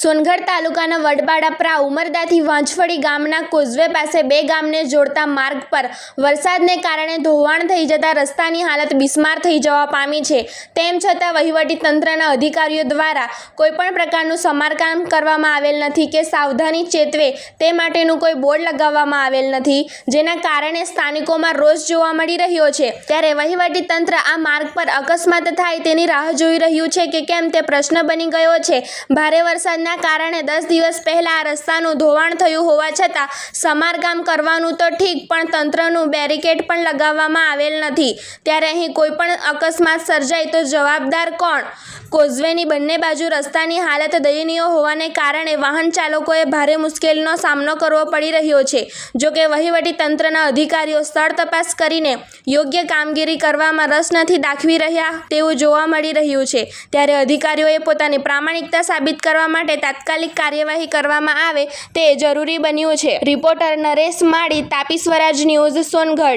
સોનગઢ તાલુકાના વડબાડા પ્રા ઉમરદાથી વાંચફળી ગામના કોઝવે પાસે બે ગામને જોડતા માર્ગ પર વરસાદને કારણે ધોવાણ થઈ જતા રસ્તાની હાલત બિસ્માર થઈ જવા પામી છે. તેમ છતાં વહીવટી તંત્રના અધિકારીઓ દ્વારા કોઈપણ પ્રકારનું સમારકામ કરવામાં આવેલ નથી કે સાવધાની ચેતવે તે માટેનું કોઈ બોર્ડ લગાવવામાં આવેલ નથી, જેના કારણે સ્થાનિકોમાં રોષ જોવા મળી રહ્યો છે. ત્યારે વહીવટી તંત્ર આ માર્ગ પર અકસ્માત થાય તેની રાહ જોઈ રહ્યું છે કે કેમ તે પ્રશ્ન બની ગયો છે. ભારે વરસાદના કારણે દસ દિવસ પહેલા આ રસ્તાનું ધોવાણ થયું હોવા છતાં સમારકામ કરવાનું તો ઠીક, પણ તંત્રનું બેરિકેડ પણ લગાવવામાં આવેલ નથી. ત્યારે અહીં કોઈ પણ અકસ્માત સર્જાય તો જવાબદાર કોણ? કોઝવેની બંને બાજુ રસ્તાની હાલત દયનીય હોવાને કારણે વાહન ચાલકોએ ભારે મુશ્કેલીનો સામનો કરવો પડી રહ્યો છે. જોકે વહીવટી તંત્રના અધિકારીઓ સ્થળ તપાસ કરીને યોગ્ય કામગીરી કરવામાં રસ નથી દાખવી રહ્યા તેવું જોવા મળી રહ્યું છે. ત્યારે અધિકારીઓએ પોતાની પ્રામાણિકતા સાબિત કરવા માટે તાત્કાલિક કાર્યવાહી કરવામાં આવે તે જરૂરી બન્યું છે. Reporter Naresh Mali, Tapi Swaraj news Songadh.